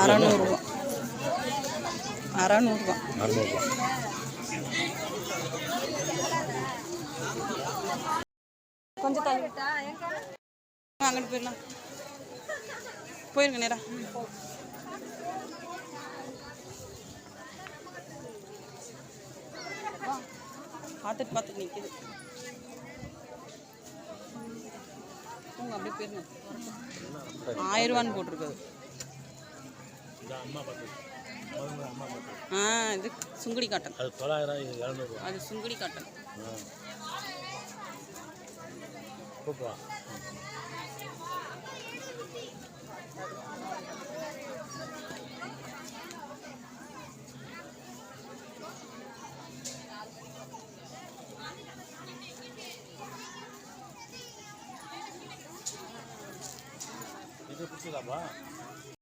அறநூறுவா. அறநூறுவா. அறநூறுபா கொஞ்சம் தள்ளி அங்கிட்டு போயிடலாம். போயிருங்க நேரா. பார்த்துட்டு பார்த்துட்டு நிற்கிது உங்க அப்படியே போயிருங்க ஆயிரம் ரூபான்னு போட்டிருக்குது. ஆ இது சுங்குடி காட்டன். அது தொள்ளாயிரம் இது இரநூறுவா அது சுங்குடி காட்டன். கூப்பிடுவா இது பிடிச்சதாப்பா?